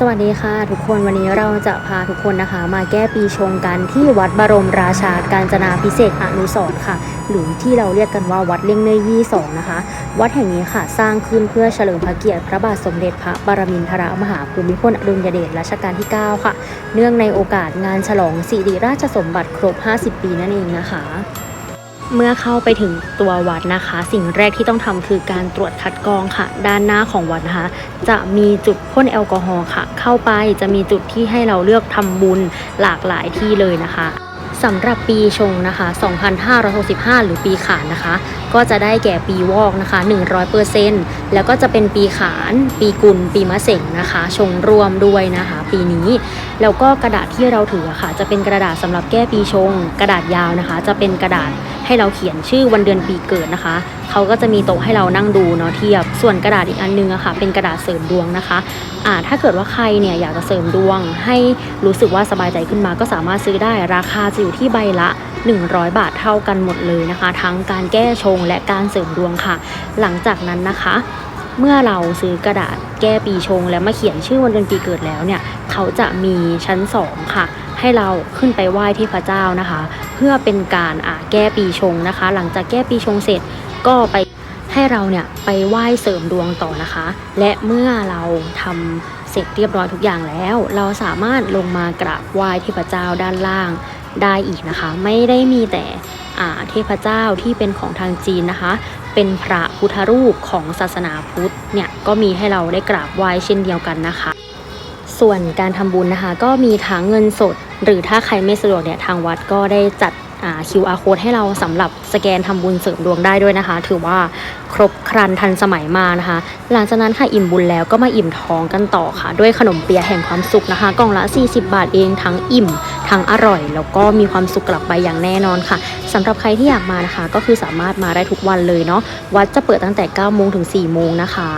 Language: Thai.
สวัสดีค่ะ ทุกคนวันนี้เราจะพาทุกคนนะคะ มาแก้ปีชงกันที่วัดบรมราชาการจนาพิเศษอนุสรณ์ค่ะ หรือที่เราเรียกกันว่าวัดเลี่ยงเนยยี่สองนะคะ วัดแห่งนี้ค่ะสร้างขึ้นเพื่อเฉลิมพระเกียรติพระบาทสมเด็จพระปรมินทรมหาภูมิพลอดุลยเดชรัชกาลที่ 9 ค่ะ เนื่องในโอกาสงานฉลองสิริราชสมบัติครบ 50 ปีนั่นเองนะคะ เมื่อเข้าไปถึงตัววัดนะคะ สิ่งแรกที่ต้องทำคือการตรวจคัดกรองค่ะ ด้านหน้าของวัดนะคะ จะมีจุดพ่นแอลกอฮอล์ค่ะ เข้าไปจะมีจุดที่ให้เราเลือกทำบุญหลากหลายที่เลยนะคะสำหรับปีชงนะคะ 2565 หรือปีขานนะคะ ก็จะได้แก่ปีวอกนะคะ 100%แล้วก็จะเป็นปีขาน ปีกุล ปีมะเสงนะคะ ชงรวมด้วยนะคะปีนี้ แล้วก็กระดาษที่เราถือค่ะ จะเป็นกระดาษสำหรับแก้ปีชง กระดาษยาวนะคะ จะเป็นกระดาษให้เราเขียนชื่อวันเดือนปีเกิดนะคะ เขาก็จะมีโต๊ะให้เรานั่งดูเนาะเทียบ ส่วนกระดาษอีกอันนึงอะค่ะ เป็นกระดาษเสริมดวงนะคะอ่าถ้าเกิดว่าใครเนี่ยอยากจะเสริมดวง ให้รู้สึกว่าสบายใจขึ้นมาก็สามารถซื้อได้ ราคาจะอยู่ที่ใบละ 100 บาทเท่ากันหมดเลยนะคะ ทั้งการแก้ชงและการเสริมดวงค่ะ หลังจากนั้นนะคะ เมื่อเราซื้อกระดาษแก้ปีชง แล้วมาเขียนชื่อวันเดือนปีเกิดแล้วเนี่ย เขาจะมีชั้นสองค่ะ ให้เราขึ้นไปไหว้เทพเจ้านะคะ เพื่อเป็นการอ่าแก้ปีชงนะคะ หลังจากแก้ปีชงเสร็จก็ไปให้เราเนี่ยไปไหว้เสริมดวงต่อนะคะ และเมื่อเราทำเสร็จเรียบร้อยทุกอย่างแล้ว เราสามารถลงมากราบไหว้เทพเจ้าด้านล่างได้อีกนะคะ ไม่ได้มีแต่ เทพเจ้าที่เป็นของทางจีนนะคะ เป็นพระพุทธรูปของศาสนาพุทธเนี่ยก็มีให้เราได้กราบไหว้เช่นเดียวกันนะคะ ส่วนการทำบุญนะคะ ก็มีทั้งเงินสด หรือถ้าใครไม่สะดวกเนี่ยทางวัดก็ได้จัดอ่า QR code ให้เราสำหรับสแกนทำบุญเสริมดวงได้ด้วยนะคะ ถือว่าครบครันทันสมัยมานะคะ หลังจากนั้นค่ะอิ่มบุญแล้วก็มาอิ่มท้องกันต่อค่ะ ด้วยขนมเปียะแห่งความสุขนะคะ กล่องละ 40 บาทเองทั้งอิ่ม ทั้งอร่อย แล้วก็มีความสุขกลับไปอย่างแน่นอนค่ะสำหรับใครที่อยากมานะคะ ก็คือสามารถมาได้ทุกวันเลยเนาะวัดจะเปิดตั้งแต่9โมงถึง4โมงนะคะ